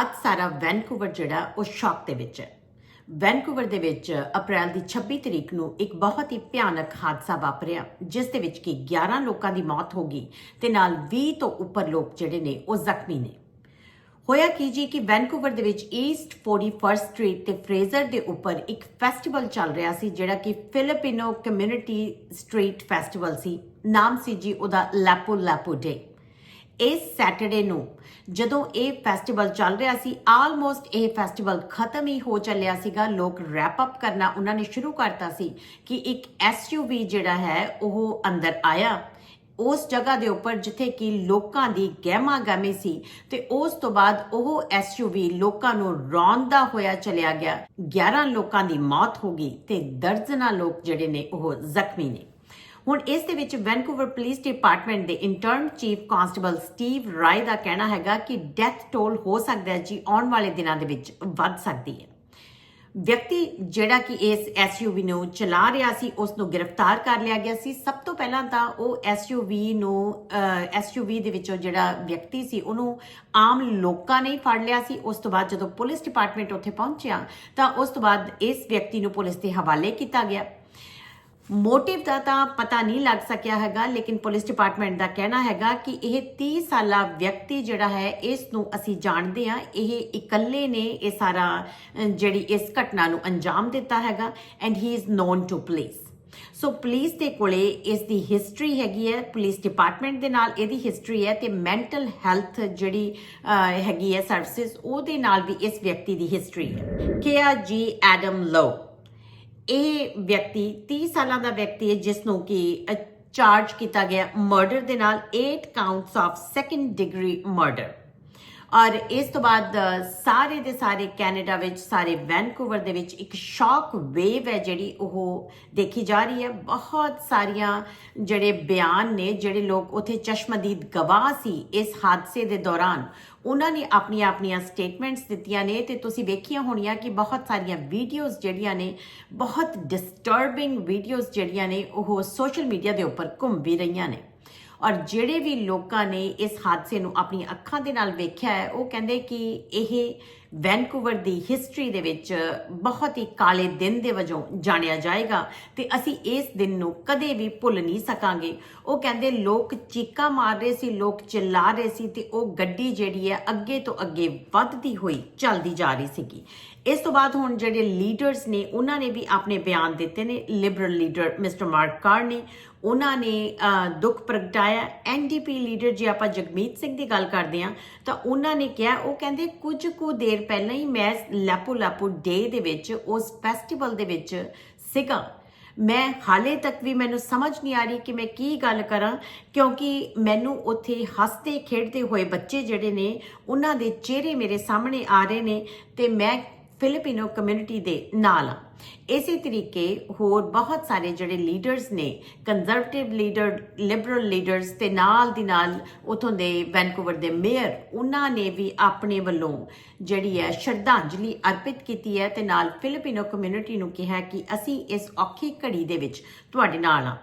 ਅੱਜ ਸਾਰਾ ਵੈਨਕੂਵਰ ਜਿਹੜਾ, ਉਹ ਸ਼ੌਕ ਦੇ ਵਿੱਚ ਹੈ। ਵੈਨਕੂਵਰ ਦੇ ਵਿੱਚ ਅਪ੍ਰੈਲ ਦੀ 26 ਤਰੀਕ ਨੂੰ ਇੱਕ ਬਹੁਤ ਹੀ ਭਿਆਨਕ ਹਾਦਸਾ ਵਾਪਰਿਆ, ਜਿਸ ਦੇ ਵਿੱਚ ਕਿ 11 ਲੋਕਾਂ ਦੀ ਮੌਤ ਹੋ ਗਈ ਤੇ ਨਾਲ 20 ਤੋਂ ਉੱਪਰ ਲੋਕ ਜਿਹੜੇ ਨੇ, ਉਹ ਜ਼ਖਮੀ ਨੇ। ਹੋਇਆ ਕੀ ਜੀ ਕਿ ਵੈਨਕੂਵਰ ਦੇ ਵਿੱਚ ਈਸਟ 41 ਸਟਰੀਟ ਤੇ ਫਰੇਜ਼ਰ ਦੇ ਉੱਪਰ ਇੱਕ ਫੈਸਟੀਵਲ ਚੱਲ ਰਿਹਾ ਸੀ, ਜਿਹੜਾ ਕਿ ਫਿਲੀਪੀਨੋ ਕਮਿਊਨਿਟੀ ਸਟਰੀਟ ਫੈਸਟੀਵਲ ਸੀ। ਨਾਮ ਸੀ ਜੀ ਉਹਦਾ ਲੈਪੋ ਲੈਪੋ ਡੇ ਇਸ ਸੈਟਰਡੇ ਨੂੰ ਜਦੋਂ ਇਹ ਫੈਸਟੀਵਲ ਚੱਲ ਰਿਹਾ ਸੀ ਆਲਮੋਸਟ ਇਹ ਫੈਸਟੀਵਲ ਖਤਮ ਹੀ ਹੋ ਚੱਲਿਆ ਸੀਗਾ। ਲੋਕ ਰੈਪ ਅਪ ਕਰਨਾ ਉਹਨਾਂ ਨੇ ਸ਼ੁਰੂ ਕਰਤਾ ਸੀ ਕਿ ਇੱਕ ਐਸਯੂਵੀ ਜਿਹੜਾ ਹੈ, ਉਹ ਅੰਦਰ ਆਇਆ। ਉਸ ਜਗ੍ਹਾ ਦੇ ਉੱਪਰ ਜਿੱਥੇ ਕਿ ਲੋਕਾਂ ਦੀ ਗਹਿਮਾ ਗਹਿਮੀ ਸੀ ਤੇ ਉਸ ਤੋਂ ਬਾਅਦ ਉਹ ਐਸਯੂਵੀ ਲੋਕਾਂ ਨੂੰ ਰੌਂਦਾ ਹੋਇਆ ਚਲਿਆ ਗਿਆ। 11 ਲੋਕਾਂ ਦੀ ਮੌਤ ਹੋ ਗਈ ਤੇ ਦਰਜਨਾਂ ਲੋਕ ਜਿਹੜੇ ਨੇ ਉਹ ਜ਼ਖਮੀ ਨੇ। ਹੁਣ ਇਸ ਦੇ ਵਿੱਚ ਵੈਨਕੂਵਰ ਪੁਲਿਸ ਡਿਪਾਰਟਮੈਂਟ ਦੇ interim chief constable Steve Rai ਦਾ ਕਹਿਣਾ ਹੈਗਾ ਕਿ ਡੈਥ ਟੋਲ ਹੋ ਸਕਦਾ ਹੈ, ਜੀ ਆਉਣ ਵਾਲੇ ਦਿਨਾਂ ਦੇ ਵਿੱਚ ਵੱਧ ਸਕਦੀ ਹੈ। ਵਿਅਕਤੀ ਜਿਹੜਾ ਕਿ ਇਸ ਐਸਯੂਵੀ ਨੂੰ ਚਲਾ ਰਿਹਾ ਸੀ, ਉਸ ਨੂੰ ਗ੍ਰਿਫਤਾਰ ਕਰ ਲਿਆ ਗਿਆ ਸੀ। ਸਭ ਤੋਂ ਪਹਿਲਾਂ ਤਾਂ ਉਹ ਐਸਯੂਵੀ ਨੂੰ ਐਸਯੂਵੀ ਦੇ ਵਿੱਚੋਂ ਜਿਹੜਾ ਵਿਅਕਤੀ ਸੀ, ਉਹਨੂੰ ਆਮ ਲੋਕਾਂ ਨੇ ਫੜ ਲਿਆ ਸੀ। ਉਸ ਤੋਂ ਬਾਅਦ ਜਦੋਂ ਪੁਲਿਸ ਡਿਪਾਰਟਮੈਂਟ ਉੱਥੇ ਪਹੁੰਚਿਆ, ਤਾਂ ਉਸ ਤੋਂ ਬਾਅਦ ਇਸ ਵਿਅਕਤੀ ਨੂੰ ਪੁਲਿਸ ਦੇ ਹਵਾਲੇ ਕੀਤਾ ਗਿਆ। ਮੋਟਿਵ ਦਾ ਤਾਂ ਪਤਾ ਨਹੀਂ ਲੱਗ ਸਕਿਆ ਹੈਗਾ, ਲੇਕਿਨ ਪੁਲਿਸ ਡਿਪਾਰਟਮੈਂਟ ਦਾ ਕਹਿਣਾ ਹੈਗਾ ਕਿ ਇਹ 30 ਸਾਲਾ ਵਿਅਕਤੀ ਜਿਹੜਾ ਹੈ, ਇਸ ਨੂੰ ਅਸੀਂ ਜਾਣਦੇ ਹਾਂ। ਇਹ ਇਕੱਲੇ ਨੇ ਇਹ ਸਾਰਾ ਜਿਹੜੀ ਇਸ ਘਟਨਾ ਨੂੰ ਅੰਜਾਮ ਦਿੱਤਾ ਹੈਗਾ and he is known to police so police ਦੇ ਕੋਲੇ ਇਸ ਦੀ ਹਿਸਟਰੀ ਹੈਗੀ ਹੈ ਪੁਲਿਸ ਡਿਪਾਰਟਮੈਂਟ ਦੇ ਨਾਲ ਇਹਦੀ ਹਿਸਟਰੀ ਹੈ ਤੇ ਮੈਂਟਲ ਹੈਲਥ ਜਿਹੜੀ ਹੈਗੀ ਹੈ ਸਰਵਿਸਿਜ਼ ਉਹਦੇ ਨਾਲ ਵੀ ਇਸ ਵਿਅਕਤੀ ਦੀ ਹਿਸਟਰੀ ਹੈ। ਕੇਆ ਜੀ ਐਡਮ ਲੋ ਇਹ ਵਿਅਕਤੀ 30 ਸਾਲਾਂ ਦਾ ਵਿਅਕਤੀ ਹੈ, ਜਿਸ ਨੂੰ ਕਿ ਚਾਰਜ ਕੀਤਾ ਗਿਆ ਮਰਡਰ ਦੇ ਨਾਲ 8 counts of second degree murder ਔਰ ਇਸ ਤੋਂ ਬਾਅਦ ਸਾਰੇ ਦੇ ਸਾਰੇ ਕੈਨੇਡਾ ਵਿੱਚ, ਸਾਰੇ ਵੈਨਕੂਵਰ ਦੇ ਵਿੱਚ ਇੱਕ ਸ਼ੌਕ ਵੇਵ ਹੈ ਜਿਹੜੀ ਉਹ ਦੇਖੀ ਜਾ ਰਹੀ ਹੈ। ਬਹੁਤ ਸਾਰੀਆਂ ਜਿਹੜੇ ਬਿਆਨ ਨੇ, ਜਿਹੜੇ ਲੋਕ ਉਥੇ ਚਸ਼ਮਦੀਦ ਗਵਾਹ ਸੀ ਇਸ ਹਾਦਸੇ ਦੇ ਦੌਰਾਨ, ਉਹਨਾਂ ਨੇ ਆਪਣੀਆਂ ਆਪਣੀਆਂ ਸਟੇਟਮੈਂਟਸ ਦਿੱਤੀਆਂ ਨੇ ਤੇ ਤੁਸੀਂ ਵੇਖੀਆਂ ਹੋਣੀਆਂ ਕਿ ਬਹੁਤ ਸਾਰੀਆਂ ਵੀਡੀਓਜ਼ ਜਿਹੜੀਆਂ ਨੇ, ਬਹੁਤ ਡਿਸਟਰਬਿੰਗ ਵੀਡੀਓਜ਼ ਜਿਹੜੀਆਂ ਨੇ ਉਹ ਸੋਸ਼ਲ ਮੀਡੀਆ ਦੇ ਉੱਪਰ ਘੁੰਮ ਵੀ ਰਹੀਆਂ ਨੇ। ਔਰ ਜਿਹੜੇ ਵੀ ਲੋਕਾਂ ਨੇ ਇਸ ਹਾਦਸੇ ਨੂੰ ਆਪਣੀ ਅੱਖਾਂ ਦੇ ਨਾਲ ਵੇਖਿਆ ਹੈ, ਉਹ ਕਹਿੰਦੇ ਕਿ ਇਹ ਵੈਨਕੂਵਰ ਦੀ ਹਿਸਟਰੀ ਦੇ ਵਿੱਚ ਬਹੁਤ ਹੀ ਕਾਲੇ ਦਿਨ ਦੇ ਵਜੋਂ ਜਾਣਿਆ ਜਾਏਗਾ ਤੇ ਅਸੀਂ ਇਸ ਦਿਨ ਨੂੰ ਕਦੇ ਵੀ ਭੁੱਲ ਨਹੀਂ ਸਕਾਂਗੇ। ਉਹ ਕਹਿੰਦੇ ਲੋਕ ਚੀਕਾਂ ਮਾਰ ਰਹੇ ਸੀ, ਲੋਕ ਚਿল্ਲਾ ਰਹੇ ਸੀ ਤੇ ਉਹ ਗੱਡੀ ਜਿਹੜੀ ਹੈ ਅੱਗੇ ਤੋਂ ਅੱਗੇ ਵੱਧਦੀ ਹੋਈ ਚੱਲਦੀ ਜਾ ਰਹੀ ਸੀਗੀ। ਇਸ ਤੋਂ ਬਾਅਦ ਹੁਣ ਜਿਹੜੇ ਲੀਡਰਸ ਨੇ, ਉਹਨਾਂ ਨੇ ਵੀ ਆਪਣੇ ਬਿਆਨ ਦਿੱਤੇ ਨੇ। Liberal leader mister Mark Carney ਉਹਨਾਂ ਨੇ ਦੁੱਖ ਪ੍ਰਗਟਾਇਆ। ਐਨਡੀਪੀ ਲੀਡਰ ਜੇ ਆਪਾਂ ਜਗਮੀਤ ਸਿੰਘ ਦੀ ਗੱਲ ਕਰਦੇ ਹਾਂ, ਤਾਂ ਉਹਨਾਂ ਨੇ ਕਿਹਾ, ਉਹ ਕਹਿੰਦੇ, ਕੁਝ ਕੁ ਦੇਰ ਪਹਿਲਾਂ ਹੀ ਮੈਂ ਲੈਪੋ ਲੈਪੋ ਡੇ ਦੇ ਵਿੱਚ, ਉਸ ਫੈਸਟੀਵਲ ਦੇ ਵਿੱਚ ਸੀਗਾ। ਮੈਂ ਹਾਲੇ ਤੱਕ ਵੀ ਮੈਨੂੰ ਸਮਝ ਨਹੀਂ ਆ ਰਹੀ ਕਿ ਮੈਂ ਕੀ ਗੱਲ ਕਰਾਂ, ਕਿਉਂਕਿ ਮੈਨੂੰ ਉੱਥੇ ਹੱਸਦੇ ਖੇਡਦੇ ਹੋਏ ਬੱਚੇ ਜਿਹੜੇ ਨੇ, ਉਹਨਾਂ ਦੇ ਚਿਹਰੇ ਮੇਰੇ ਸਾਹਮਣੇ ਆ ਰਹੇ ਨੇ ਤੇ ਮੈਂ ਫਿਲੀਪੀਨੋ ਕਮਿਊਨਿਟੀ ਦੇ ਨਾਲ। ਆ ਇਸੇ ਤਰੀਕੇ ਹੋਰ ਬਹੁਤ ਸਾਰੇ ਜਿਹੜੇ ਲੀਡਰਸ ਨੇ ਕੰਜ਼ਰਵੇਟਿਵ ਲੀਡਰ ਲਿਬਰਲ ਲੀਡਰਸ ਤੇ ਨਾਲ ਦੀ ਨਾਲ ਉਥੋਂ ਦੇ ਵੈਨਕੂਵਰ ਦੇ ਮੇਅਰ ਉਹਨਾਂ ਨੇ ਵੀ ਆਪਣੇ ਵੱਲੋਂ ਜਿਹੜੀ ਹੈ ਸ਼ਰਧਾਂਜਲੀ ਅਰਪਿਤ ਕੀਤੀ ਹੈ ਤੇ ਨਾਲ ਫਿਲੀਪੀਨੋ ਕਮਿਊਨਿਟੀ ਨੂੰ ਕਿਹਾ ਕਿ ਅਸੀਂ ਇਸ ਔਖੀ ਘੜੀ ਦੇ ਵਿੱਚ ਤੁਹਾਡੇ ਨਾਲ ਆ